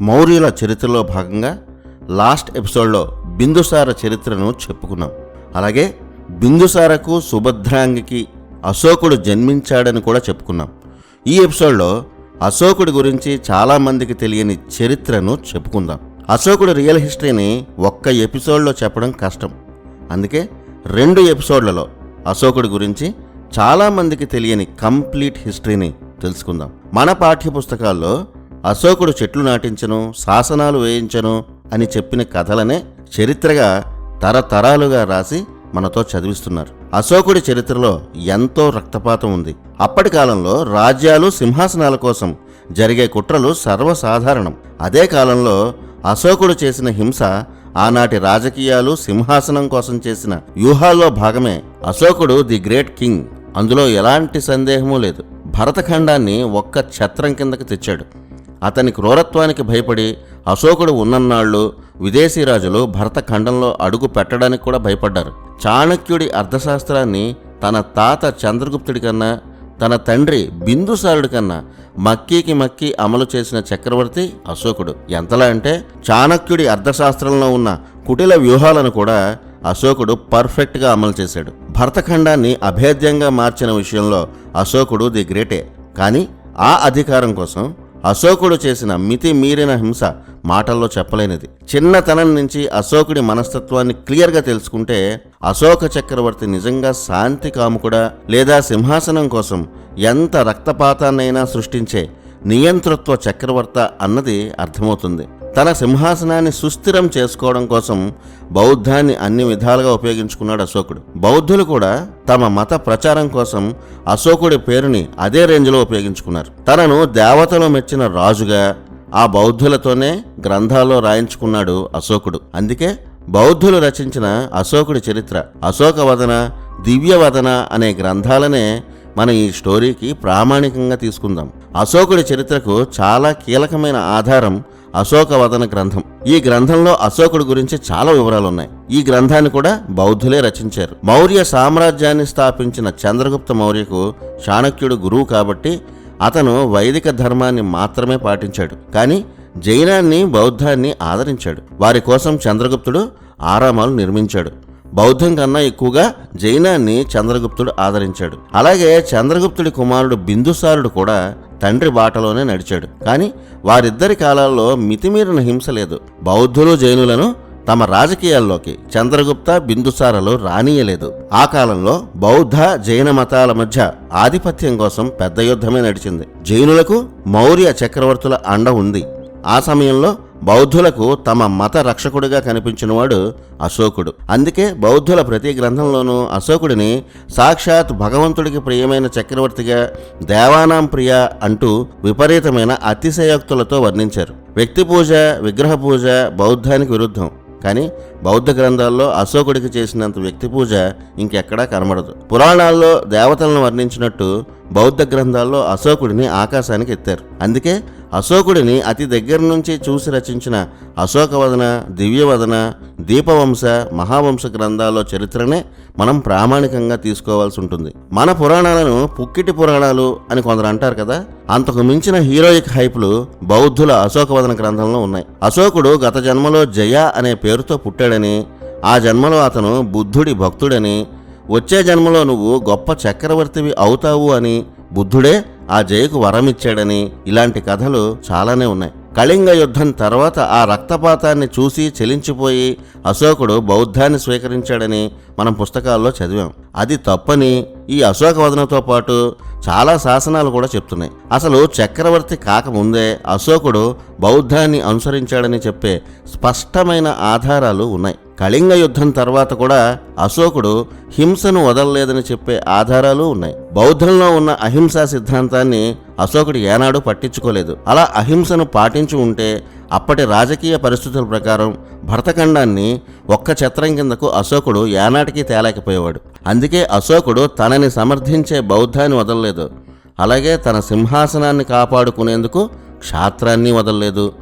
మౌర్యుల చరిత్రలో భాగంగా లాస్ట్ ఎపిసోడ్లో బిందుసార చరిత్రను చెప్పుకున్నాం. అలాగే బిందుసారకు సుభద్రాంగికి అశోకుడు జన్మించాడని కూడా చెప్పుకున్నాం. ఈ ఎపిసోడ్లో అశోకుడి గురించి చాలామందికి తెలియని చరిత్రను చెప్పుకుందాం. అశోకుడు రియల్ హిస్టరీని ఒక్క ఎపిసోడ్లో చెప్పడం కష్టం. అందుకే రెండు ఎపిసోడ్లలో అశోకుడి గురించి చాలామందికి తెలియని కంప్లీట్ హిస్టరీని తెలుసుకుందాం. మన పాఠ్యపుస్తకాల్లో అశోకుడు చెట్లు నాటించను శాసనాలు వేయించను అని చెప్పిన కథలనే చరిత్రగా తరతరాలుగా రాసి మనతో చదివిస్తున్నారు. అశోకుడి చరిత్రలో ఎంతో రక్తపాతం ఉంది. అప్పటి కాలంలో రాజ్యాలు సింహాసనాల కోసం జరిగే కుట్రలు సర్వసాధారణం. అదే కాలంలో అశోకుడు చేసిన హింస ఆనాటి రాజకీయాలు సింహాసనం కోసం చేసిన వ్యూహాల్లో భాగమే అశోకుడు ది గ్రేట్ కింగ్. అందులో ఎలాంటి సందేహమూ లేదు. భరతఖండాన్ని ఒక్క ఛత్రం కిందకి తెచ్చాడు. అతని క్రూరత్వానికి భయపడి అశోకుడు ఉన్నన్నాళ్ళు విదేశీ రాజులు భరత ఖండంలో అడుగు పెట్టడానికి కూడా భయపడ్డారు. చాణక్యుడి అర్థశాస్త్రాన్ని తన తాత చంద్రగుప్తుడి కన్నా తన తండ్రి బిందుసారుడి కన్నా మక్కీకి మక్కి అమలు చేసిన చక్రవర్తి అశోకుడు. ఎంతలా అంటే చాణక్యుడి అర్థశాస్త్రంలో ఉన్న కుటిల వ్యూహాలను కూడా అశోకుడు పర్ఫెక్ట్గా అమలు చేశాడు. భరతఖండాన్ని అభేద్యంగా మార్చిన విషయంలో అశోకుడు ది గ్రేటే. కానీ ఆ అధికారం కోసం అశోకుడు చేసిన మితి మీరిన హింస మాటల్లో చెప్పలేనిది. చిన్నతనం నుంచి అశోకుడి మనస్తత్వాన్ని క్లియర్గా తెలుసుకుంటే అశోక చక్రవర్తి నిజంగా శాంతి కాముకుడా లేదా సింహాసనం కోసం ఎంత రక్తపాతాన్నైనా సృష్టించే నియంతృత్వ చక్రవర్త అన్నది అర్థమవుతుంది. తన సింహాసనాన్ని సుస్థిరం చేసుకోవడం కోసం బౌద్ధాన్ని అన్ని విధాలుగా ఉపయోగించుకున్నాడు అశోకుడు. బౌద్ధులు కూడా తమ మత ప్రచారం కోసం అశోకుడి పేరుని అదే రేంజ్లో ఉపయోగించుకున్నారు. తనను దేవతలు మెచ్చిన రాజుగా ఆ బౌద్ధులతోనే గ్రంథాల్లో రాయించుకున్నాడు అశోకుడు. అందుకే బౌద్ధులు రచించిన అశోకుడి చరిత్ర అశోకవదన దివ్యవదన అనే గ్రంథాలనే మన ఈ స్టోరీకి ప్రామాణికంగా తీసుకుందాం. అశోకుడి చరిత్రకు చాలా కీలకమైన ఆధారం అశోకవదన గ్రంథం. ఈ గ్రంథంలో అశోకుడి గురించి చాలా వివరాలు ఉన్నాయి ఈ గ్రంథాన్ని కూడా బౌద్ధులే రచించారు. మౌర్య సామ్రాజ్యాన్ని స్థాపించిన చంద్రగుప్త మౌర్యకు చాణక్యుడు గురువు కాబట్టి అతను వైదిక ధర్మాన్ని మాత్రమే పాటించాడు. కానీ జైనాన్ని బౌద్ధాన్ని ఆదరించాడు. వారి కోసం చంద్రగుప్తుడు ఆరామాలు నిర్మించాడు. బౌద్ధం కన్నా ఎక్కువగా జైనాన్ని చంద్రగుప్తుడు ఆదరించాడు. అలాగే చంద్రగుప్తుడి కుమారుడు బిందుసారుడు కూడా తండ్రి బాటలోనే నడిచాడు. కానీ వారిద్దరి కాలాల్లో మితిమీరిన హింస లేదు. బౌద్ధులు జైనులను తమ రాజకీయాల్లోకి చంద్రగుప్త బిందుసారలు రానియలేదు. ఆ కాలంలో బౌద్ధ జైన మతాల మధ్య ఆధిపత్యం కోసం పెద్ద యుద్ధమే నడిచింది. జైనులకు మౌర్య చక్రవర్తుల అండ ఉంది. ఆ సమయంలో బౌద్ధులకు తమ మత రక్షకుడిగా కనిపించినవాడు అశోకుడు. అందుకే బౌద్ధుల ప్రతి గ్రంథంలోనూ అశోకుడిని సాక్షాత్ భగవంతుడికి ప్రియమైన చక్రవర్తిగా దేవానాం ప్రియ అంటూ విపరీతమైన అతిశయోక్తులతో వర్ణించారు. వ్యక్తి పూజ విగ్రహ పూజ బౌద్ధానికి విరుద్ధం. కానీ బౌద్ధ గ్రంథాల్లో అశోకుడికి చేసినంత వ్యక్తి పూజ ఇంకెక్కడా కనబడదు. పురాణాల్లో దేవతలను వర్ణించినట్టు బౌద్ధ గ్రంథాల్లో అశోకుడిని ఆకాశానికి ఎత్తారు. అందుకే అశోకుడిని అతి దగ్గర నుంచి చూసి రచించిన అశోకవదన దివ్యవదన దీపవంశ మహావంశ గ్రంథాల్లో చరిత్రనే మనం ప్రామాణికంగా తీసుకోవాల్సి ఉంటుంది. మన పురాణాలను పుక్కిటి పురాణాలు అని కొందరు అంటారు కదా? అంతకు మించిన హీరోయిక్ హైపులు బౌద్ధుల అశోకవదన గ్రంథంలో ఉన్నాయి. అశోకుడు గత జన్మలో జయ అనే పేరుతో పుట్టాడని ఆ జన్మలో అతను బుద్ధుడి భక్తుడని వచ్చే జన్మలో నువ్వు గొప్ప చక్రవర్తివి అవుతావు అని బుద్ధుడే ఆ జయకు వరమిచ్చాడని ఇలాంటి కథలు చాలానే ఉన్నాయి. కళింగ యుద్ధం తర్వాత ఆ రక్తపాతాన్ని చూసి చెలించిపోయి అశోకుడు బౌద్ధాన్ని స్వీకరించాడని మనం పుస్తకాల్లో చదివాం. అది తప్పని ఈ అశోకవదనతో పాటు చాలా శాసనాలు కూడా చెప్తున్నాయి. అసలు చక్రవర్తి కాకముందే అశోకుడు బౌద్ధాన్ని అనుసరించాడని చెప్పే స్పష్టమైన ఆధారాలు ఉన్నాయి. కళింగ యుద్ధం తర్వాత కూడా అశోకుడు హింసను వదలలేదని చెప్పే ఆధారాలు ఉన్నాయి. బౌద్ధంలో ఉన్న అహింసా సిద్ధాంతాన్ని అశోకుడు ఏనాడు పట్టించుకోలేదు. అలా అహింసను పాటించి ఉంటే అప్పటి రాజకీయ పరిస్థితుల ప్రకారం భరతఖండాన్ని ఒక్క ఛత్రం కిందకు అశోకుడు ఏనాటికి తేలేకపోయేవాడు. అందుకే అశోకుడు తనని సమర్థించే బౌద్ధాన్ని వదలలేదు. అలాగే తన సింహాసనాన్ని కాపాడుకునేందుకు క్షాత్రాన్ని వదలలేదు.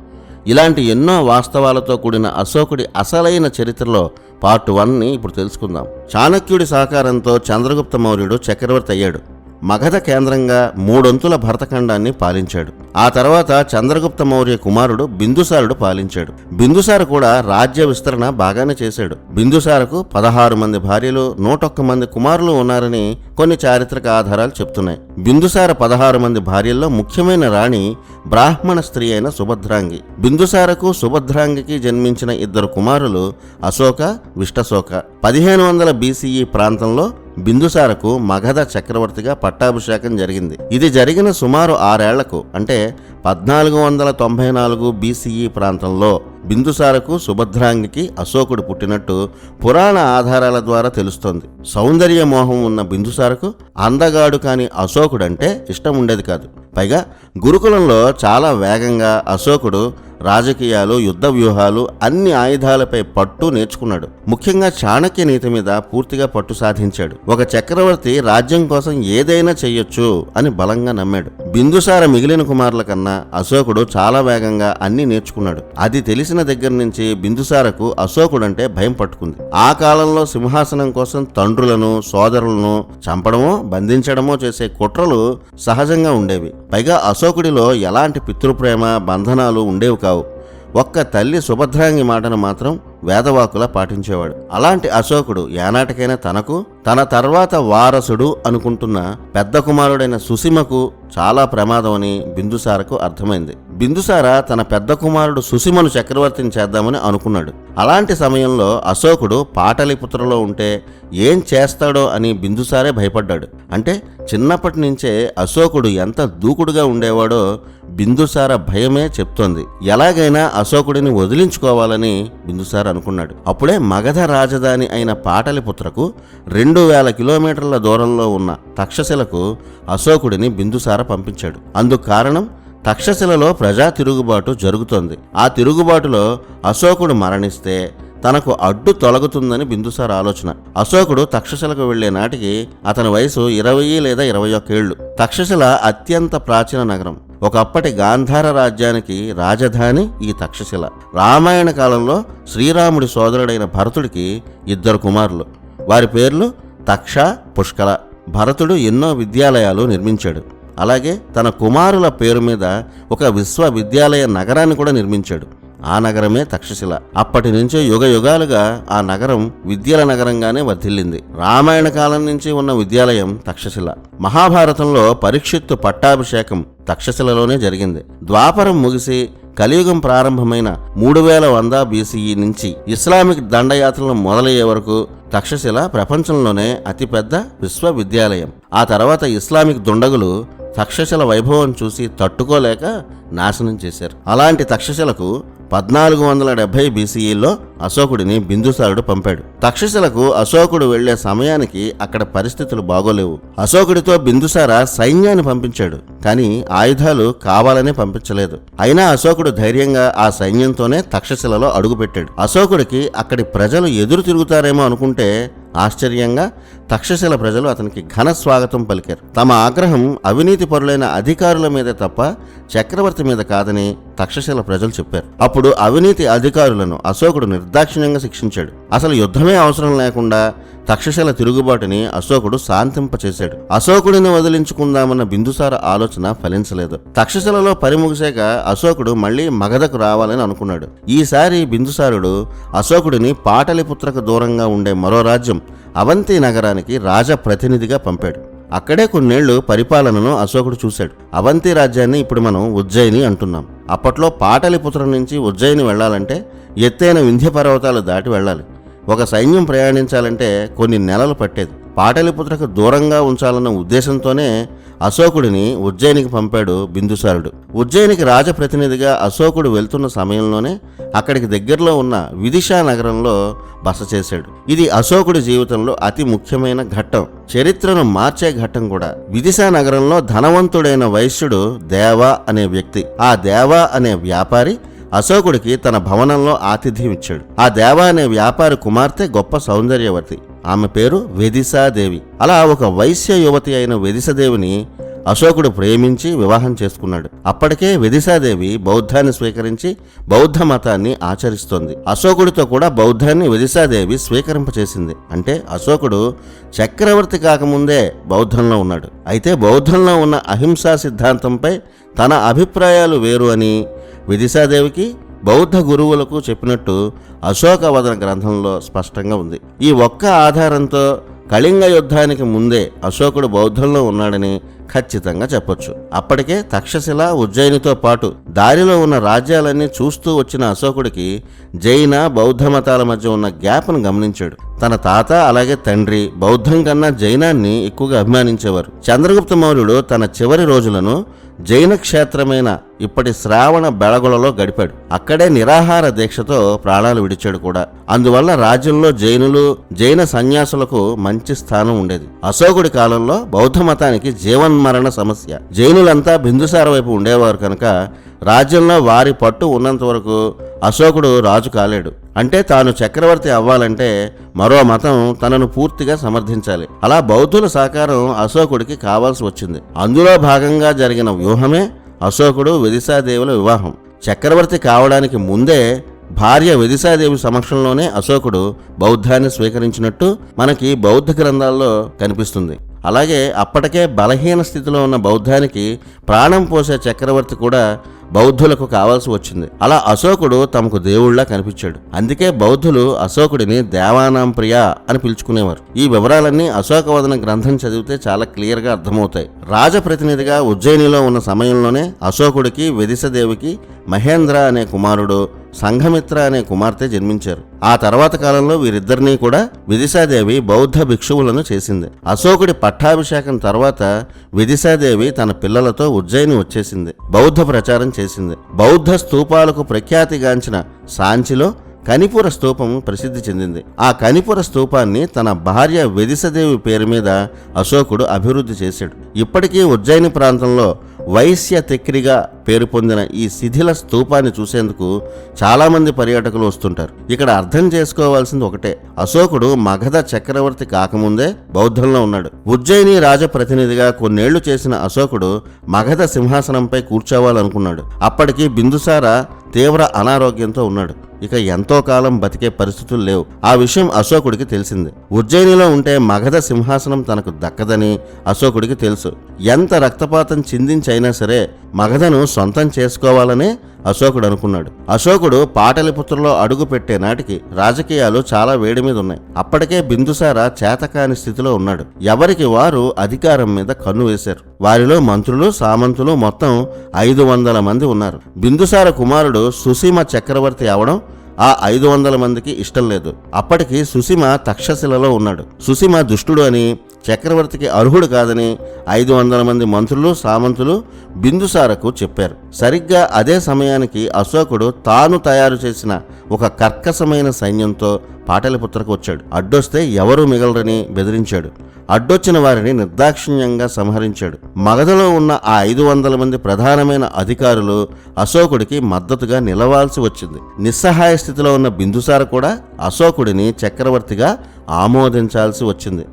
ఇలాంటి ఎన్నో వాస్తవాలతో కూడిన అశోకుడి అసలైన చరిత్రలో పార్ట్ వన్ని ఇప్పుడు తెలుసుకుందాం. చాణక్యుడి సహకారంతో చంద్రగుప్త మౌర్యుడు చక్రవర్తి అయ్యాడు. మగధ కేంద్రంగా మూడొంతుల భరతఖండాన్ని పాలించాడు. ఆ తర్వాత చంద్రగుప్త మౌర్య కుమారుడు బిందుసారుడు పాలించాడు. బిందుసార కూడా రాజ్య విస్తరణ బాగానే చేశాడు. బిందుసారకు పదహారు మంది భార్యలు నూటొక్క మంది కుమారులు ఉన్నారని కొన్ని చారిత్రక ఆధారాలు చెప్తున్నాయి. బిందుసార పదహారు మంది భార్యల్లో ముఖ్యమైన రాణి బ్రాహ్మణ స్త్రీ అయిన సుభద్రాంగి. బిందుసారకు సుభద్రాంగికి జన్మించిన ఇద్దరు కుమారులు అశోక విష్టశోక పదిహేను వందల బీసీఈ ప్రాంతంలో బిందుసారకు మగధ చక్రవర్తిగా పట్టాభిషేకం జరిగింది. ఇది జరిగిన సుమారు ఆరేళ్ళకు అంటే పద్నాలుగు వందల తొంభై నాలుగు బీసీఈ ప్రాంతంలో బిందుసారకు సుభద్రాంగికి అశోకుడు పుట్టినట్టు పురాణ ఆధారాల ద్వారా తెలుస్తోంది. సౌందర్య మోహం ఉన్న బిందుసారకు అందగాడు కాని అశోకుడంటే ఇష్టం ఉండేది కాదు. పైగా గురుకులంలో చాలా వేగంగా అశోకుడు రాజకీయాలు యుద్ధ వ్యూహాలు అన్ని ఆయుధాలపై పట్టు నేర్చుకున్నాడు. ముఖ్యంగా చాణక్య నీతి మీద పూర్తిగా పట్టు సాధించాడు. ఒక చక్రవర్తి రాజ్యం కోసం ఏదైనా చెయ్యొచ్చు అని బలంగా నమ్మాడు. బిందుసార మిగిలిన కుమారుల కన్నా అశోకుడు చాలా వేగంగా అన్ని నేర్చుకున్నాడు. అది తెలిసిన దగ్గర నుంచి బిందుసారకు అశోకుడంటే భయం పట్టుకుంది. ఆ కాలంలో సింహాసనం కోసం తండ్రులను సోదరులను చంపడమో బంధించడమో చేసే కుట్రలు సహజంగా ఉండేవి. పైగా అశోకుడిలో ఎలాంటి పితృప్రేమ బంధనాలు ఉండేవి కావు. ఒక్క తల్లి సుభద్రాంగి మాటను మాత్రం వేదవాకులా పాటించేవాడు. అలాంటి అశోకుడు ఏనాటికైనా తనకు తన తర్వాత వారసుడు అనుకుంటున్న పెద్ద కుమారుడైన సుసిమకు చాలా ప్రమాదమని బిందుసారకు అర్థమైంది. బిందుసార తన పెద్ద కుమారుడు సుసిమను చక్రవర్తిని చేద్దామని అనుకున్నాడు. అలాంటి సమయంలో అశోకుడు పాటలిపుత్రలో ఉంటే ఏం చేస్తాడో అని బిందుసారే భయపడ్డాడు. అంటే చిన్నప్పటి నుంచే అశోకుడు ఎంత దూకుడుగా ఉండేవాడో బిందుసార భయమే చెప్తోంది. ఎలాగైనా అశోకుడిని వదిలించుకోవాలని బిందుసార అనుకున్నాడు. అప్పుడే మగధ రాజధాని అయిన పాటలిపుత్రకు రెండు వేల కిలోమీటర్ల దూరంలో ఉన్న తక్షశిలకు అశోకుడిని బిందుసార పంపించాడు. అందుకు కారణం తక్షశిలలో ప్రజా తిరుగుబాటు జరుగుతోంది. ఆ తిరుగుబాటులో అశోకుడు మరణిస్తే తనకు అడ్డు తొలగుతుందని బిందుసార ఆలోచన. అశోకుడు తక్షశిలకు వెళ్ళే నాటికి అతని వయసు ఇరవై లేదా ఇరవై ఒక్కేళ్ళు తక్షశిల అత్యంత ప్రాచీన నగరం. ఒకప్పటి గాంధార రాజ్యానికి రాజధాని ఈ తక్షశిల. రామాయణ కాలంలో శ్రీరాముడి సోదరుడైన భరతుడికి ఇద్దరు కుమారులు. వారి పేర్లు తక్ష పుష్కల. భరతుడు ఎన్నో విద్యాలయాలు నిర్మించాడు. అలాగే తన కుమారుల పేరు మీద ఒక విశ్వవిద్యాలయ నగరాన్ని కూడా నిర్మించాడు. ఆ నగరమే తక్షశిల. అప్పటి నుంచే యుగ యుగాలుగా ఆ నగరం విద్యల నగరంగానే వర్ధిల్లింది. రామాయణ కాలం నుంచి ఉన్న విద్యాలయం తక్షశిల. మహాభారతంలో పరీక్షిత్తు పట్టాభిషేకం తక్షశిలలోనే జరిగింది. ద్వాపరం ముగిసి కలియుగం ప్రారంభమైన మూడు వేల వంద బీసీఈ నుంచి ఇస్లామిక్ దండయాత్రలు మొదలయ్యే వరకు తక్షశిల ప్రపంచంలోనే అతిపెద్ద విశ్వవిద్యాలయం. ఆ తర్వాత ఇస్లామిక్ దుండగులు తక్షశిల వైభవం చూసి తట్టుకోలేక నాశనం చేశారు. అలాంటి తక్షశిలకు పద్నాలుగు వందల డెబ్బై బీసీఈలో అశోకుడిని బిందుసారుడు పంపాడు. తక్షశిలకు అశోకుడు వెళ్ళే సమయానికి అక్కడ పరిస్థితులు బాగోలేవు. అశోకుడితో బిందుసార సైన్యాన్ని పంపించాడు కానీ ఆయుధాలు కావాలనే పంపించలేదు. అయినా అశోకుడు ధైర్యంగా ఆ సైన్యంతోనే తక్షశిలలో అడుగుపెట్టాడు. అశోకుడికి అక్కడి ప్రజలు ఎదురు తిరుగుతారేమో అనుకుంటే ఆశ్చర్యంగా తక్షశిల ప్రజలు అతనికి ఘన స్వాగతం పలికారు. తమ ఆగ్రహం అవినీతి పరులైన అధికారుల మీదే తప్ప చక్రవర్తి మీద కాదని తక్షశిల ప్రజలు చెప్పారు. అప్పుడు అవినీతి అధికారులను అశోకుడు నిర్దాక్షిణ్యంగా శిక్షించాడు. అసలు యుద్ధమే అవసరం లేకుండా తక్షశిల తిరుగుబాటుని అశోకుడు శాంతింపచేశాడు. అశోకుడిని వదిలించుకుందామన్న బిందుసార ఆలోచన ఫలించలేదు. తక్షశిలలో పరిముగిశాక అశోకుడు మళ్ళీ మగధకు రావాలని అనుకున్నాడు. ఈసారి బిందుసారుడు అశోకుడిని పాటలిపుత్రకు దూరంగా ఉండే మరో రాజ్యం అవంతి నగరానికి రాజప్రతినిధిగా పంపాడు. అక్కడే కొన్నేళ్ళు పరిపాలనను అశోకుడు చూశాడు. అవంతి రాజ్యాన్ని ఇప్పుడు మనం ఉజ్జయిని అంటున్నాం. అప్పట్లో పాటలిపుత్రం నుంచి ఉజ్జయిని వెళ్ళాలంటే ఎత్తైన వింధ్య పర్వతాలు దాటి వెళ్ళాలి. ఒక సైన్యం ప్రయాణించాలంటే కొన్ని నెలలు పట్టేది. పాటలిపుత్రకు దూరంగా ఉంచాలన్న ఉద్దేశంతోనే అశోకుడిని ఉజ్జయినికి పంపాడు బిందుసారుడు. ఉజ్జయినికి రాజప్రతినిధిగా అశోకుడు వెళ్తున్న సమయంలోనే అక్కడికి దగ్గరలో ఉన్న విదిశా నగరంలో బస చేశాడు. ఇది అశోకుడి జీవితంలో అతి ముఖ్యమైన ఘట్టం. చరిత్రను మార్చే ఘట్టం కూడా. విదిశా నగరంలో ధనవంతుడైన వైశ్యుడు దేవ అనే వ్యక్తి. ఆ దేవ అనే వ్యాపారి అశోకుడికి తన భవనంలో ఆతిథ్యం ఇచ్చాడు. ఆ దేవ అనే వ్యాపారి కుమార్తె గొప్ప సౌందర్యవతి ఆమె పేరు వెదిసాదేవి. అలా ఒక వైశ్య యువతి అయిన వెదిసదేవిని అశోకుడు ప్రేమించి వివాహం చేసుకున్నాడు. అప్పటికే వెదిసాదేవి బౌద్ధాన్ని స్వీకరించి బౌద్ధ మతాన్ని ఆచరిస్తోంది. అశోకుడితో కూడా బౌద్ధాన్ని వెదిసాదేవి స్వీకరింపచేసింది. అంటే అశోకుడు చక్రవర్తి కాకముందే బౌద్ధంలో ఉన్నాడు. అయితే బౌద్ధంలో ఉన్న అహింసా సిద్ధాంతంపై తన అభిప్రాయాలు వేరు అని విదిశాదేవికి బౌద్ధ గురువులకు చెప్పినట్టు అశోకవదన గ్రంథంలో స్పష్టంగా ఉంది. ఈ ఒక్క ఆధారంతో కళింగ యుద్ధానికి ముందే అశోకుడు బౌద్ధంలో ఉన్నాడని ఖచ్చితంగా చెప్పొచ్చు. అప్పటికే తక్షశిల ఉజ్జయినితో పాటు దారిలో ఉన్న రాజ్యాలన్నీ చూస్తూ వచ్చిన అశోకుడికి జైన బౌద్ధ మతాల మధ్య ఉన్న గ్యాప్ను గమనించాడు. తన తాత అలాగే తండ్రి బౌద్ధం కన్నా జైనాన్ని ఎక్కువగా అభిమానించేవారు. చంద్రగుప్త మౌర్యుడు తన చివరి రోజులను జైన క్షేత్రమైన ఇప్పటి శ్రావణ బెళగులలో గడిపాడు. అక్కడే నిరాహార దీక్షతో ప్రాణాలు విడిచాడు కూడా. అందువల్ల రాజ్యంలో జైనులు జైన సన్యాసులకు మంచి మంచి స్థానం ఉండేది. అశోకుడి కాలంలో బౌద్ధ మతానికి జీవన్మరణ సమస్య. జైనులంతా బిందుసార వైపు ఉండేవారు కనుక రాజ్యంలో వారి పట్టు ఉన్నంత వరకు అశోకుడు రాజు కాలేడు. అంటే తాను చక్రవర్తి అవ్వాలంటే మరో మతం తనను పూర్తిగా సమర్థించాలి. అలా బౌద్ధుల సహకారం అశోకుడికి కావాల్సి వచ్చింది. అందులో భాగంగా జరిగిన వ్యూహమే అశోకుడు విదిశాదేవుల వివాహం. చక్రవర్తి కావడానికి ముందే భార్య విదిశాదేవి సమక్షంలోనే అశోకుడు బౌద్ధాన్ని స్వీకరించినట్టు మనకి బౌద్ధ గ్రంథాల్లో కనిపిస్తుంది. అలాగే అప్పటికే బలహీన స్థితిలో ఉన్న బౌద్ధానికి ప్రాణం పోసే చక్రవర్తి కూడా బౌద్ధులకు కావాల్సి వచ్చింది. అలా అశోకుడు తమకు దేవుళ్ళా కనిపించాడు. అందుకే బౌద్ధులు అశోకుడిని దేవానాం ప్రియ అని పిలుచుకునేవారు. ఈ వివరాలన్నీ అశోకవదన గ్రంథం చదివితే చాలా క్లియర్గా అర్థమవుతాయి. రాజప్రతినిధిగా ఉజ్జయినిలో ఉన్న సమయంలోనే అశోకుడికి విదిశదేవికి మహేంద్ర అనే కుమారుడు సంఘమిత్ర అనే కుమార్తె జన్మించారు. ఆ తర్వాత కాలంలో వీరిద్దరినీ కూడా విదిశాదేవి బౌద్ధ భిక్షువులను చేసింది. అశోకుడి పట్టాభిషేకం తర్వాత విదిశాదేవి తన పిల్లలతో ఉజ్జయిని వచ్చేసింది. బౌద్ధ ప్రచారం చేసింది. బౌద్ధ స్తూపాలకు ప్రఖ్యాతిగాంచిన సాంచిలో కనిపుర స్తూపం ప్రసిద్ధి చెందింది. ఆ కనిపుర స్తూపాన్ని తన భార్య వెదిసదేవి పేరు మీద అశోకుడు అభివృద్ధి చేశాడు. ఇప్పటికీ ఉజ్జయిని ప్రాంతంలో వైశ్య తెక్రిగా పేరు పొందిన ఈ శిథిల స్తూపాన్ని చూసేందుకు చాలామంది పర్యాటకులు వస్తుంటారు. ఇక్కడ అర్థం చేసుకోవాల్సింది ఒకటే. అశోకుడు మగధ చక్రవర్తి కాకముందే బౌద్ధంలో ఉన్నాడు. ఉజ్జయిని రాజప్రతినిధిగా కొన్నేళ్ళు చేసిన అశోకుడు మగధ సింహాసనంపై కూర్చోవాలనుకున్నాడు. అప్పటికి బిందుసార తీవ్ర అనారోగ్యంతో ఉన్నాడు. ఇక ఎంతో కాలం బతికే పరిస్థితులు లేవు. ఆ విషయం అశోకుడికి తెలిసింది. ఉజ్జయినిలో ఉంటే మగధ సింహాసనం తనకు దక్కదని అశోకుడికి తెలుసు. ఎంత రక్తపాతం చిందించైనా సరే మగధను సొంతం చేసుకోవాలనే అశోకుడు అనుకున్నాడు. అశోకుడు పాటలిపుత్రలో అడుగు పెట్టే నాటికి రాజకీయాలు చాలా వేడి మీద ఉన్నాయి. అప్పటికే బిందుసార చేతకాని స్థితిలో ఉన్నాడు. ఎవరికి వారు అధికారం మీద కన్ను వేశారు. వారిలో మంత్రులు సామంతులు మొత్తం ఐదు వందల మంది ఉన్నారు. బిందుసార కుమారుడు సుసీమ చక్రవర్తి అవడం ఆ ఐదు వందల మందికి ఇష్టం లేదు. అప్పటికి సుసీమ తక్షశిలలో ఉన్నాడు. సుసీమ దుష్టుడు అని చక్రవర్తికి అర్హుడు కాదని ఐదు వందల మంది మంత్రులు సామంతులు బిందుసారకు చెప్పారు. సరిగ్గా అదే సమయానికి అశోకుడు తాను తయారు చేసిన ఒక కర్కశమైన సైన్యంతో పాటలిపుత్రకు వచ్చాడు. అడ్డొస్తే ఎవరూ మిగలరని బెదిరించాడు. అడ్డొచ్చిన వారిని నిర్దాక్షిణ్యంగా సంహరించాడు. మగధలో ఉన్న ఆ ఐదు వందల మంది ప్రధానమైన అధికారులు అశోకుడికి మద్దతుగా నిలవాల్సి వచ్చింది. నిస్సహాయ స్థితిలో ఉన్న బిందుసార కూడా అశోకుడిని చక్రవర్తిగా ఆమోదించాల్సి వచ్చింది.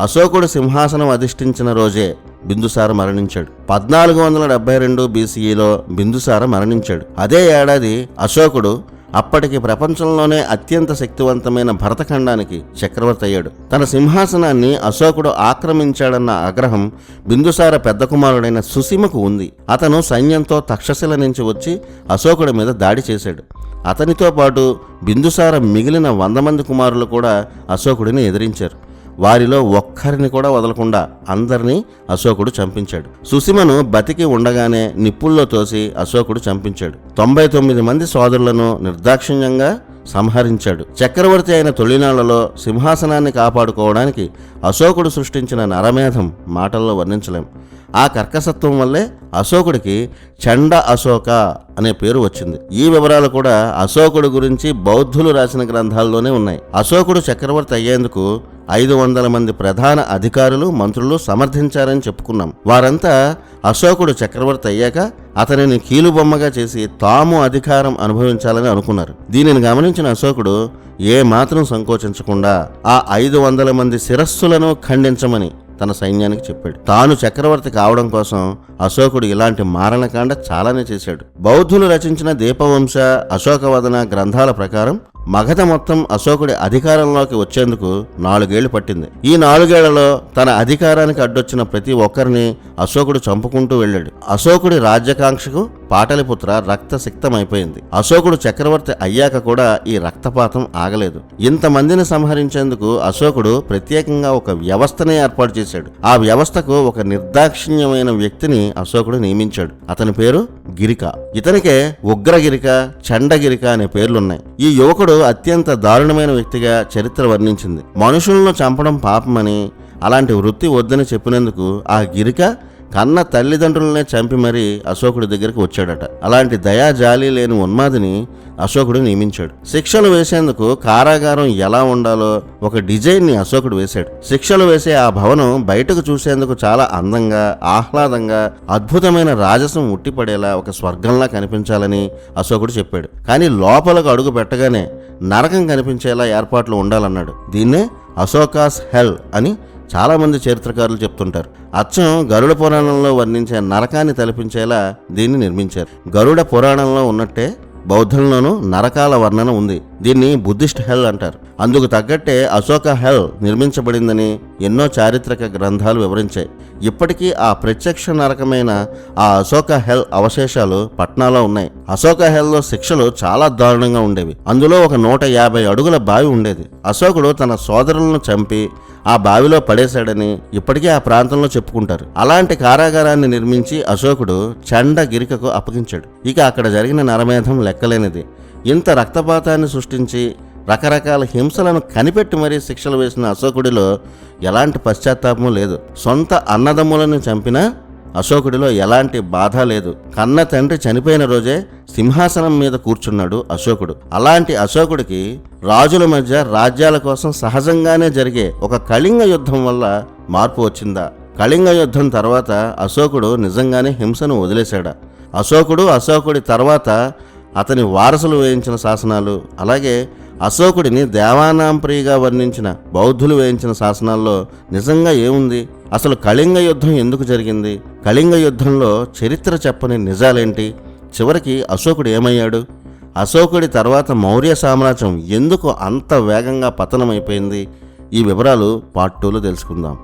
అశోకుడు సింహాసనం అధిష్ఠించిన రోజే బిందుసార మరణించాడు. పద్నాలుగు వందల డెబ్బై రెండు బీసీఈలో బిందుసార మరణించాడు. అదే ఏడాది అశోకుడు అప్పటికి ప్రపంచంలోనే అత్యంత శక్తివంతమైన భరతఖండానికి చక్రవర్తి అయ్యాడు. తన సింహాసనాన్ని అశోకుడు ఆక్రమించాడన్న ఆగ్రహం బిందుసార పెద్ద కుమారుడైన సుసీమకు ఉంది. అతను సైన్యంతో తక్షశిల నుంచి వచ్చి అశోకుడి మీద దాడి చేశాడు. అతనితో పాటు బిందుసార మిగిలిన వంద మంది కుమారులు కూడా అశోకుడిని ఎదిరించారు. వారిలో ఒక్కరిని కూడా వదలకుండా అందరినీ అశోకుడు చంపించాడు. సుసీమను బతికి ఉండగానే నిప్పుల్లో తోసి అశోకుడు చంపించాడు. తొంభై తొమ్మిది మంది సోదరులను నిర్దాక్షిణ్యంగా సంహరించాడు. చక్రవర్తి అయిన తొలినాళ్ళలో సింహాసనాన్ని కాపాడుకోవడానికి అశోకుడు సృష్టించిన నరమేధం మాటల్లో వర్ణించలేం. ఆ కర్కసత్వం వల్లే అశోకుడికి చండ అశోక అనే పేరు వచ్చింది. ఈ వివరాలు కూడా అశోకుడు గురించి బౌద్ధులు రాసిన గ్రంథాల్లోనే ఉన్నాయి. అశోకుడు చక్రవర్తి అయ్యేందుకు ఐదు వందల మంది ప్రధాన అధికారులు మంత్రులు సమర్థించారని చెప్పుకున్నాం. వారంతా అశోకుడు చక్రవర్తి అయ్యాక అతనిని కీలుబొమ్మగా చేసి తాము అధికారం అనుభవించాలని అనుకున్నారు. దీనిని గమనించిన అశోకుడు ఏ మాత్రం సంకోచించకుండా ఆ ఐదు వందల మంది శిరస్సులను ఖండించమని తన సైన్యానికి చెప్పాడు. తాను చక్రవర్తి కావడం కోసం అశోకుడు ఇలాంటి మారణకాండ చాలానే చేశాడు. బౌద్ధులు రచించిన దీపవంశ అశోకవదన గ్రంథాల ప్రకారం మగధ మొత్తం అశోకుడి అధికారంలోకి వచ్చేందుకు నాలుగేళ్ళు పట్టింది. ఈ నాలుగేళ్ళలో తన అధికారానికి అడ్డొచ్చిన ప్రతి ఒక్కరిని అశోకుడు చంపుకుంటూ వెళ్ళాడు. అశోకుడి రాజ్యకాంక్షకు పాటలిపుత్ర రక్తసిక్తమైపోయింది అశోకుడు చక్రవర్తి అయ్యాక కూడా ఈ రక్తపాతం ఆగలేదు. ఇంతమందిని సంహరించేందుకు అశోకుడు ప్రత్యేకంగా ఒక వ్యవస్థనే ఏర్పాటు చేశాడు. ఆ వ్యవస్థకు ఒక నిర్దాక్షిణ్యమైన వ్యక్తిని అశోకుడు నియమించాడు. అతని పేరు గిరిక. ఇతనికే ఉగ్రగిరిక చండగిరిక అనే పేర్లున్నాయి. ఈ యువకుడు అత్యంత దారుణమైన వ్యక్తిగా చరిత్ర వర్ణించింది. మనుషులను చంపడం పాపమని అలాంటి వృత్తి వద్దని చెప్పినందుకు ఆ గిరిక కన్న తల్లిదండ్రులనే చంపి మరీ అశోకుడి దగ్గరికి వచ్చాడట. అలాంటి దయా జాలి లేని ఉన్మాదిని అశోకుడు నియమించాడు. శిక్షలు వేసేందుకు కారాగారం ఎలా ఉండాలో ఒక డిజైన్ని అశోకుడు వేశాడు. శిక్షలు వేసే ఆ భవనం బయటకు చూసేందుకు చాలా అందంగా ఆహ్లాదంగా అద్భుతమైన రాజసం ఉట్టిపడేలా ఒక స్వర్గంలా కనిపించాలని అశోకుడు చెప్పాడు. కానీ లోపలకు అడుగు పెట్టగానే నరకం కనిపించేలా ఏర్పాట్లు ఉండాలన్నాడు. దీన్నే అశోకాస్ హెల్ అని చాలామంది చరిత్రకారులు చెప్తుంటారు. అచ్చం గరుడ పురాణంలో వర్ణించే నరకాన్ని తలపించేలా దీన్ని నిర్మించారు. గరుడ పురాణంలో ఉన్నట్టే బౌద్ధంలోనూ నరకాల వర్ణన ఉంది. దీన్ని బుద్ధిస్ట్ హెల్ అంటారు. అందుకు తగ్గట్టే అశోక హెల్ నిర్మించబడిందని ఎన్నో చారిత్రక గ్రంథాలు వివరించాయి. ఇప్పటికీ ఆ ప్రత్యక్ష నరకమైన ఆ అశోక హెల్ అవశేషాలు పట్నాలో ఉన్నాయి. అశోక హెల్లో శిక్షలు చాలా దారుణంగా ఉండేవి. అందులో ఒక నూట యాభై అడుగుల బావి ఉండేది. అశోకుడు తన సోదరులను చంపి ఆ బావిలో పడేశాడని ఇప్పటికీ ఆ ప్రాంతంలో చెప్పుకుంటారు. అలాంటి కారాగారాన్ని నిర్మించి అశోకుడు చండ గిరికకు అప్పగించాడు. ఇక అక్కడ జరిగిన నరమేధం లెక్కలేనిది. ఇంత రక్తపాతాన్ని సృష్టించి రకరకాల హింసలను కనిపెట్టి మరీ శిక్షలు వేసిన అశోకుడిలో ఎలాంటి పశ్చాత్తాపము లేదు. సొంత అన్నదమ్ములను చంపిన అశోకుడిలో ఎలాంటి బాధ లేదు. కన్న తండ్రి చనిపోయిన రోజే సింహాసనం మీద కూర్చున్నాడు అశోకుడు. అలాంటి అశోకుడికి రాజుల మధ్య రాజ్యాల కోసం సహజంగానే జరిగే ఒక కళింగ యుద్ధం వల్ల మార్పు వచ్చిందా? కళింగ యుద్ధం తర్వాత అశోకుడు నిజంగానే హింసను వదిలేశాడా? అశోకుడు అశోకుడి తర్వాత అతని వారసులు వేయించిన శాసనాలు అలాగే అశోకుడిని దేవానాంప్రియగా వర్ణించిన బౌద్ధులు వేయించిన శాసనాల్లో నిజంగా ఏముంది? అసలు కళింగ యుద్ధం ఎందుకు జరిగింది? కళింగ యుద్ధంలో చరిత్ర చెప్పని నిజాలేంటి? చివరికి అశోకుడు ఏమయ్యాడు? అశోకుడి తర్వాత మౌర్య సామ్రాజ్యం ఎందుకు అంత వేగంగా పతనమైపోయింది? ఈ వివరాలు పార్ట్ టూలో తెలుసుకుందాం.